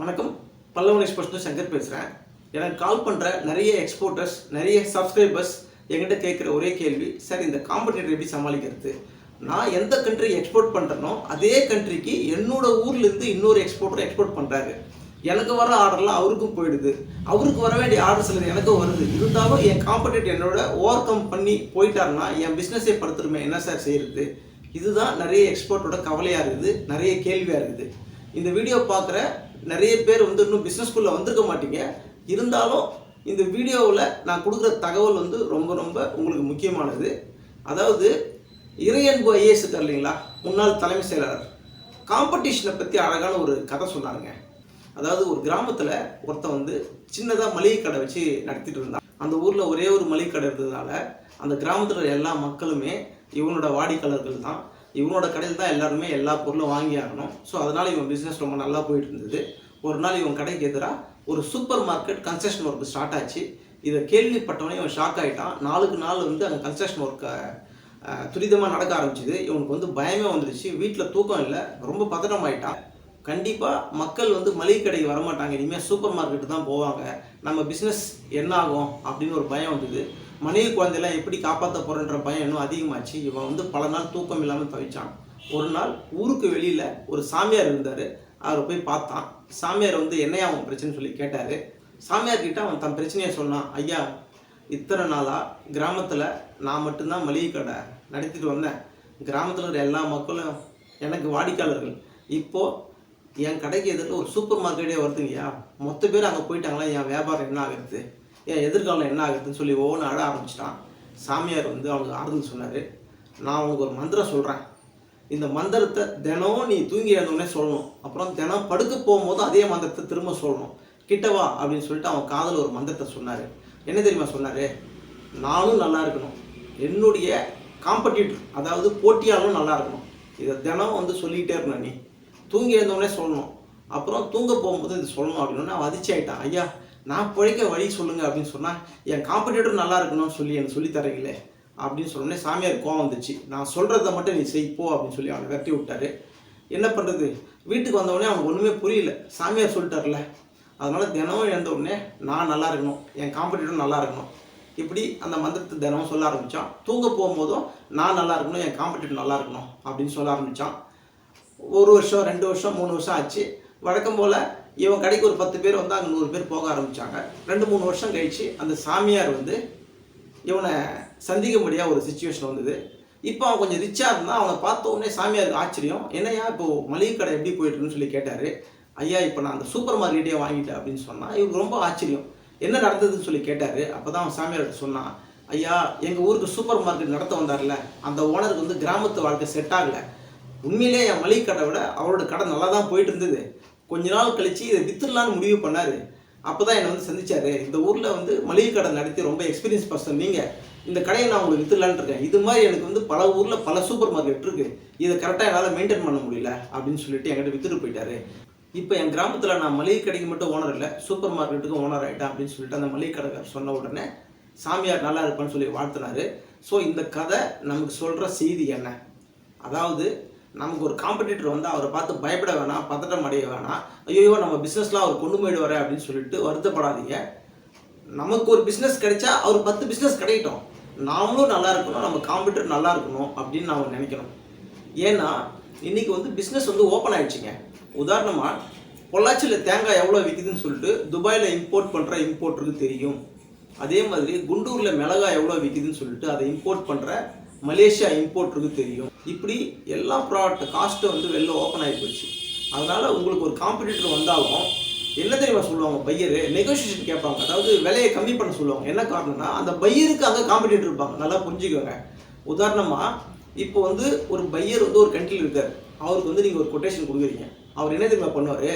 வணக்கம். பல்லவன் எக்ஸ்போர்ட்ஸ் சங்கர் பேசுகிறேன் எனக்கு கால் பண்ணுற நிறைய எக்ஸ்போர்ட்டர்ஸ் நிறைய சப்ஸ்கிரைபர்ஸ் என்கிட்ட கேட்குற ஒரே கேள்வி சார் இந்த காம்படிட்டர் எப்படி சமாளிக்கிறது? நான் எந்த கண்ட்ரி எக்ஸ்போர்ட் பண்ணுறனோ அதே கண்ட்ரிக்கு என்னோட ஊர்லேருந்து இன்னொரு எக்ஸ்போர்ட்டர் எக்ஸ்போர்ட் பண்ணுறாரு எனக்கு வர ஆர்டர்லாம் அவருக்கும் போயிடுது. அவருக்கு வர வேண்டிய ஆர்டர் சிலது எனக்கும் வருது. இருந்தாலும் என் காம்படிட்டர் என்னோட ஓவர் கம் பண்ணி போயிட்டாருன்னா என் பிஸ்னஸே படுத்துருமே. என்ன சார் செய்கிறது இதுதான் நிறைய எக்ஸ்போர்ட்டோட கவலையாக இருக்குது நிறைய கேள்வியாக இருக்குது. இந்த வீடியோ பார்க்குற நிறைய பேர் வந்து இன்னும் பிஸ்னஸ்குள்ளே வந்திருக்க மாட்டீங்க. இருந்தாலும் இந்த வீடியோவில் நான் கொடுக்குற தகவல் வந்து ரொம்ப ரொம்ப உங்களுக்கு முக்கியமானது. அதாவது இறையன்பு ஐஏஎஸ் இருக்கார் இல்லைங்களா? முன்னாள் தலைமை செயலாளர். காம்படிஷனை பற்றி அழகான ஒரு கதை சொன்னாருங்க. அதாவது ஒரு கிராமத்தில் ஒருத்தன் வந்து சின்னதாக மளிகை கடை வச்சு நடத்திட்டு இருந்தான். அந்த ஊரில் ஒரே ஒரு மளிகை கடை இருந்ததுனால அந்த கிராமத்தில் எல்லா மக்களுமே இவனோட வாடிக்கையாளர்கள் தான். இவனோட கடையில் தான் எல்லாருமே எல்லா பொருளும் வாங்கி ஆகணும். ஸோ அதனால் இவன் பிஸ்னஸ் ரொம்ப நல்லா போயிட்டு இருந்தது ஒரு நாள் இவன் கடைக்கு எதிராக ஒரு supermarket construction work start ஆச்சு. இதை கேள்விப்பட்டவனே இவன் ஷாக் ஆகிட்டான் நாளுக்கு நாள் வந்து அந்த கன்ஸ்ட்ரக்ஷன் ஒர்க்கை துரிதமாக நடக்க ஆரம்பிச்சிது. இவனுக்கு வந்து பயமே வந்துடுச்சு வீட்டில் தூக்கம் இல்லை. ரொம்ப பதட்டம் ஆயிட்டான் கண்டிப்பாக மக்கள் வந்து மளிகை கடைக்கு வரமாட்டாங்க. இனிமேல் சூப்பர் மார்க்கெட்டு தான் போவாங்க. நம்ம பிஸ்னஸ் என்ன ஆகும் அப்படின்னு ஒரு பயம் வந்தது. மனைவி குழந்தையெல்லாம் எப்படி காப்பாற்ற போகிறன்ற பயம் இன்னும் அதிகமாச்சு. இவன் வந்து பல நாள் தூக்கம் இல்லாமல் தவிச்சான். ஒரு நாள் ஊருக்கு வெளியில் ஒரு சாமியார் இருந்தார். அவரை போய் பார்த்தான். சாமியார் வந்து என்னையா அவன் பிரச்சனை சொல்லி கேட்டார். சாமியார் கிட்ட அவன் தன் பிரச்சனையை சொன்னான். ஐயா இத்தனை நாளாக கிராமத்தில் நான் மட்டும்தான் மளிகை கடை நடத்திட்டு வந்தேன். கிராமத்தில் இருக்கிற எல்லா மக்களும் எனக்கு வாடிக்கையாளர்கள். இப்போது என் கடைக்கு எதிர்க்க ஒரு சூப்பர் மார்க்கெட்டே வருதுங்கய்யா. மொத்த பேர் அங்கே போயிட்டாங்களா? என் வியாபாரம் என்ன ஆகுறது? என் எதிர்காலம் என்ன ஆகுதுன்னு சொல்லி ஒவ்வொன்று அழ ஆரம்பிச்சிட்டான். சாமியார் வந்து அவனுக்கு ஆறுதல் சொன்னார். நான் உனக்கு ஒரு மந்திரம் சொல்கிறேன் இந்த மந்திரத்தை தினம் நீ தூங்கி எழுந்தோடனே சொல்லணும். அப்புறம் தினம் படுக்க போகும்போது அதே மந்திரத்தை திரும்ப சொல்லணும். கிட்டவா அப்படின்னு சொல்லிட்டு அவன் காதில் ஒரு மந்திரத்தை சொன்னார். என்ன தெரியுமா சொன்னார்? நானும் நல்லா இருக்கணும். என்னுடைய காம்படிட்டர் அதாவது போட்டியாளரும் நல்லா இருக்கணும். இதை தினம் வந்து சொல்லிக்கிட்டே இருக்கணும் நீ. தூங்கி எழுந்தோடனே சொல்லணும். அப்புறம் தூங்க போகும்போது இது சொல்லணும் அப்படின்னு அவன் அதிர்ச்சி ஆயிட்டான் ஐயா நான் பிழைக்க வழி சொல்லுங்க அப்படின்னு சொன்னால் என் காம்படிட்டர் நல்லா இருக்கணும்னு சொல்லி எனக்கு சொல்லி தரீங்களே? அப்படின்னு சொன்னோடனே சாமியார் கோவம் வந்துச்சு. நான் சொல்கிறத மட்டும் நீ செய் போ அப்படின்னு சொல்லி அவனை விரட்டி விட்டாரு. என்ன பண்ணுறது வீட்டுக்கு வந்தவொடனே அவனுக்கு ஒன்றுமே புரியல. சாமியார் சொல்லிட்டார்ல அதனால் தினமும் எழுந்த உடனே நான் நல்லா இருக்கணும் என் காம்படிட்டரும் நல்லா இருக்கணும். இப்படி அந்த மந்திரத்தை தினமும் சொல்ல ஆரம்பித்தான் தூங்க போகும்போதும் நான் நல்லா இருக்கணும் என் காம்படிட்டர் நல்லா இருக்கணும் அப்படின்னு சொல்ல ஆரம்பித்தான் ஒரு வருஷம் ரெண்டு வருஷம் மூணு வருஷம் ஆச்சு. வழக்கம் போல் இவன் கடைக்கு ஒரு பத்து பேர் வந்து அங்கே நூறு பேர் போக ஆரம்பித்தாங்க ரெண்டு மூணு வருஷம் கழித்து அந்த சாமியார் வந்து இவனை சந்திக்கும்படியாக ஒரு சுச்சுவேஷன் வந்தது. இப்போ அவன் கொஞ்சம் ரிச்சாக இருந்தால் அவனை பார்த்த உடனே சாமியாருக்கு ஆச்சரியம். என்னையா இப்போது மளிகை கடை எப்படி போயிட்டுருக்குன்னு சொல்லி கேட்டார். ஐயா இப்போ நான் அந்த சூப்பர் மார்க்கெட்டே வாங்கிட்டேன் அப்படின்னு சொன்னான் இவருக்கு ரொம்ப ஆச்சரியம். என்ன நடந்ததுன்னு சொல்லி கேட்டார். அப்போ தான் அவன் சாமியார்கிட்ட சொன்னான் ஐயா எங்கள் ஊருக்கு சூப்பர் மார்க்கெட் நடத்த வந்தார்ல அந்த ஓனருக்கு வந்து கிராமத்து வாழ்க்கை செட் ஆகலை. உண்மையிலே என் மளிகை கடை விட அவரோட கடை நல்லா தான் போயிட்டு இருந்தது கொஞ்ச நாள் கழித்து இதை வித்துடலான்னு முடிவு பண்ணார். அப்போ தான் என்னை வந்து சந்திச்சாரு. இந்த ஊரில் வந்து மளிகை கடை நடத்தி ரொம்ப எக்ஸ்பீரியன்ஸ் பர்சன் நீங்கள் இந்த கடையை நான் உங்களுக்கு வித்துடலான் இருக்கேன். இது மாதிரி எனக்கு வந்து பல ஊரில் பல சூப்பர் மார்க்கெட் இருக்குது இதை கரெக்டாக என்னால் மெயின்டைன் பண்ண முடியல அப்படின்னு சொல்லிட்டு என்கிட்ட வித்துட்டு போயிட்டாரு. இப்போ என் கிராமத்தில் நான் மளிகை கடைக்கு மட்டும் ஓனர் இல்லை சூப்பர் மார்க்கெட்டுக்கும் ஓனர் ஆகிட்டேன் அப்படின்னு சொல்லிட்டு அந்த மளிகை கடைக்காரர் சொன்ன உடனே சாமியார் நல்லா இருப்பான்னு சொல்லி வாழ்த்தினாரு. ஸோ இந்த கதை நமக்கு சொல்கிற செய்தி என்ன? அதாவது நமக்கு ஒரு காம்படிட்டர் வந்து அவரை பார்த்து பயப்பட வேணாம் பதட்டம் அடைய வேணாம். ஐயோ நம்ம பிஸ்னஸ்லாம் அவர் கொண்டு போயிடுவார் அப்படின்னு சொல்லிட்டு வருத்தப்படாதீங்க. நமக்கு ஒரு பிஸ்னஸ் கிடைச்சா அவர் பத்து பிஸ்னஸ் கிடைக்கட்டும். நாமளும் நல்லா இருக்கணும் நம்ம காம்படிட்டர் நல்லா இருக்கணும் அப்படின்னு நாம் நினைக்கணும். ஏன்னா இன்றைக்கி வந்து பிஸ்னஸ் வந்து ஓப்பன் ஆயிடுச்சுங்க. உதாரணமாக பொள்ளாச்சியில் தேங்காய் எவ்வளோ விற்கிதுன்னு சொல்லிட்டு துபாயில் இம்போர்ட் பண்ணுற இம்போர்ட்டருக்கு தெரியும். அதே மாதிரி குண்டூரில் மிளகாய் எவ்வளோ விற்கிதுன்னு சொல்லிட்டு அதை இம்போர்ட் பண்ணுற மலேசியா இம்போர்ட்டருக்கு தெரியும். இப்படி எல்லா ப்ராடக்ட் காஸ்ட்டும் வந்து வெளில ஓப்பன் ஆகி போச்சு. அதனால் உங்களுக்கு ஒரு காம்படிட்டர் வந்தாலும் என்ன தெரியுமா சொல்லுவாங்க பையரு நெகோசியேஷன் கேட்பாங்க. அதாவது விலையை கம்மி பண்ண சொல்லுவாங்க. என்ன காரணம்னா அந்த பையருக்கு அங்கே காம்படிட்டர் இருப்பாங்க. நல்லா புரிஞ்சுக்கோங்க. உதாரணமாக இப்போ வந்து ஒரு பையர் வந்து ஒரு கண்ட்ரியில் இருக்கார். அவருக்கு வந்து நீங்கள் ஒரு கொட்டேஷன் கொடுக்குறீங்க. அவர் என்ன தெரியுமா பண்ணுவார்?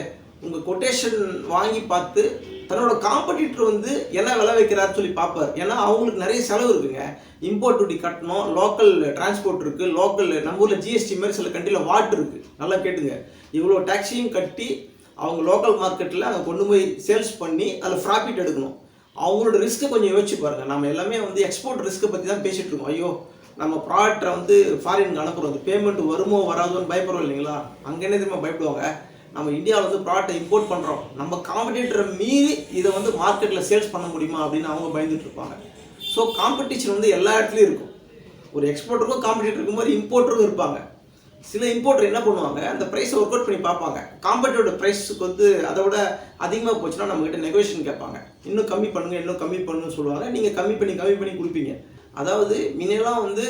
உங்கள் கொட்டேஷன் வாங்கி பார்த்து தன்னோட காம்படிட்டர் வந்து என்ன விலை வைக்கிறாரு சொல்லி பார்ப்பார். ஏன்னா அவங்களுக்கு நிறைய செலவு இருக்குங்க. இம்போர்ட் டியூட்டி கட்டணும் லோக்கல் டிரான்ஸ்போர்ட் இருக்குது லோக்கல் நம்ம ஊரில் ஜிஎஸ்டி மாதிரி சில கண்ட்ரியில் வாட் இருக்குது நல்லா கேட்டுங்க. இவ்வளோ டாக்ஸியும் கட்டி அவங்க லோக்கல் மார்க்கெட்டில் அங்கே கொண்டு போய் சேல்ஸ் பண்ணி அதில் ப்ராஃபிட் எடுக்கணும். அவங்களோட ரிஸ்க்கை கொஞ்சம் யோசிச்சு பாருங்கள் நம்ம எல்லாமே வந்து எக்ஸ்போர்ட் ரிஸ்க்கை பற்றி தான் பேசிகிட்டு இருக்கோம். ஐயோ நம்ம ப்ராடக்டை வந்து ஃபாரினுக்கு அனுப்புகிறோம் பேமெண்ட் வருமோ வராதோன்னு பயப்படுறோம் இல்லைங்களா? அங்கே என்ன திரும்ப பயப்படுவாங்க? நம்ம இந்தியாவில் வந்து ப்ராடக்ட்டை இம்போர்ட் பண்ணுறோம் நம்ம காம்படிட்டரை மீறி இதை வந்து மார்க்கெட்டில் சேல்ஸ் பண்ண முடியுமா அப்படின்னு அவங்க பயந்துட்டு இருப்பாங்க. ஸோ காம்படிஷன் வந்து எல்லா இடத்துலையும் இருக்கும். ஒரு எக்ஸ்போர்ட்டருக்கும் காம்படிட்டர் இருக்கும்போது இம்போர்ட்டரும் இருப்பாங்க. சில இம்போர்ட்டர் என்ன பண்ணுவாங்க அந்த ப்ரைஸை ஒர்க் அவுட் பண்ணி பார்ப்பாங்க. காம்படிட்டரோட ப்ரைஸுக்கு வந்து அதை விட அதிகமாக போச்சுன்னா நம்மக்கிட்ட நெகோஷியேஷன் கேட்பாங்க. இன்னும் கம்மி பண்ணுங்க இன்னும் கம்மி பண்ணுன்னு சொல்லுவாங்க. நீங்கள் கம்மி பண்ணி கம்மி பண்ணி கொடுப்பீங்க. அதாவது முன்னெல்லாம் வந்து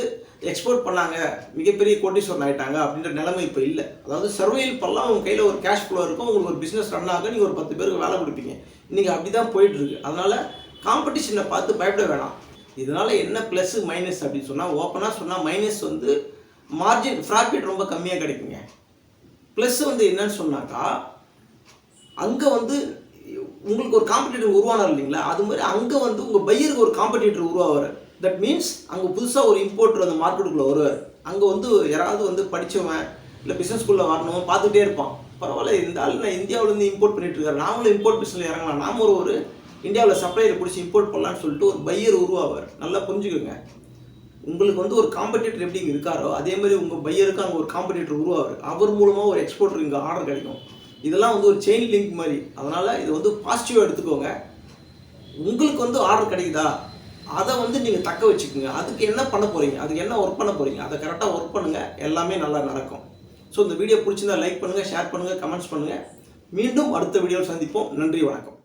எக்ஸ்போர்ட் பண்ணாங்க. மிகப்பெரிய கோட்டீஸ்வரன் ஆகிட்டாங்க அப்படின்ற நிலைமை இப்போ இல்லை. அதாவது சர்வையில் பண்ணலாம் உங்கள் கையில் ஒரு கேஷ் ஃப்ளோ இருக்கும் உங்களுக்கு ஒரு பிஸ்னஸ் ரன் ஆக நீங்கள் ஒரு பத்து பேருக்கு வேலை கொடுப்பீங்க. இன்றைக்கி அப்படி தான் போயிட்டுருக்கு. அதனால் காம்படிஷனை பார்த்து பயப்பட வேணாம். இதனால் என்ன ப்ளஸ்ஸு மைனஸ் அப்படின்னு சொன்னால் ஓப்பனாக சொன்னால் மைனஸ் வந்து மார்ஜின் ப்ராஃபிட் ரொம்ப கம்மியாக கிடைக்குங்க. ப்ளஸ் வந்து என்னன்னு சொன்னாக்கா அங்கே வந்து உங்களுக்கு ஒரு காம்படிட்டர் உருவானார் இல்லைங்களா? அது மாதிரி அங்கே வந்து உங்கள் பையருக்கு ஒரு காம்படிட்டர் உருவாவார். தட் மீன்ஸ் அங்கே புதுசாக ஒரு இம்போர்ட்டர் அந்த மார்க்கெட்டுக்குள்ளே வருவார். அங்கே வந்து யாராவது வந்து படித்தவன் இல்லை பிஸ்னஸ் ஸ்கூலில் வரணும் பார்த்துட்டே இருப்பான். பரவாயில்ல இந்த ஆள் நான் இந்தியாவிலேருந்து இம்போர்ட் பண்ணிட்டு இருக்காரு. நாமளும் இம்போர்ட் பிஸ்னஸில் இறங்கலாம். நாம ஒரு ஒரு இந்தியாவில் சப்ளையர் பிடிச்சி இம்போர்ட் பண்ணலான்னு சொல்லிட்டு ஒரு பையர் உருவாவார். நல்லா புரிஞ்சுக்கோங்க. உங்களுக்கு வந்து ஒரு காம்படிட்டர் எப்படி இருக்காரோ அதே மாதிரி உங்கள் பையருக்கு அங்கே ஒரு காம்படிட்டர் உருவாவார். அவர் மூலமாக ஒரு எக்ஸ்போர்ட்டர் இங்கே ஆர்டர் கிடைக்கும். இதெல்லாம் வந்து ஒரு செயின் லிங்க் மாதிரி. அதனால் இது வந்து பாசிட்டிவாக எடுத்துக்கோங்க. உங்களுக்கு வந்து ஆர்டர் கிடைக்குதா? அதை வந்து நீங்கள் தக்க வச்சுக்கோங்க. அதுக்கு என்ன பண்ண போகிறீங்க அதுக்கு என்ன ஒர்க் பண்ண போகிறீங்க அதை கரெக்டாக ஒர்க் பண்ணுங்கள் எல்லாமே நல்லா நடக்கும். ஸோ இந்த வீடியோ பிடிச்சிருந்தா லைக் பண்ணுங்கள் ஷேர் பண்ணுங்கள் கமெண்ட்ஸ் பண்ணுங்கள் மீண்டும் அடுத்த வீடியோவில் சந்திப்போம். நன்றி வணக்கம்.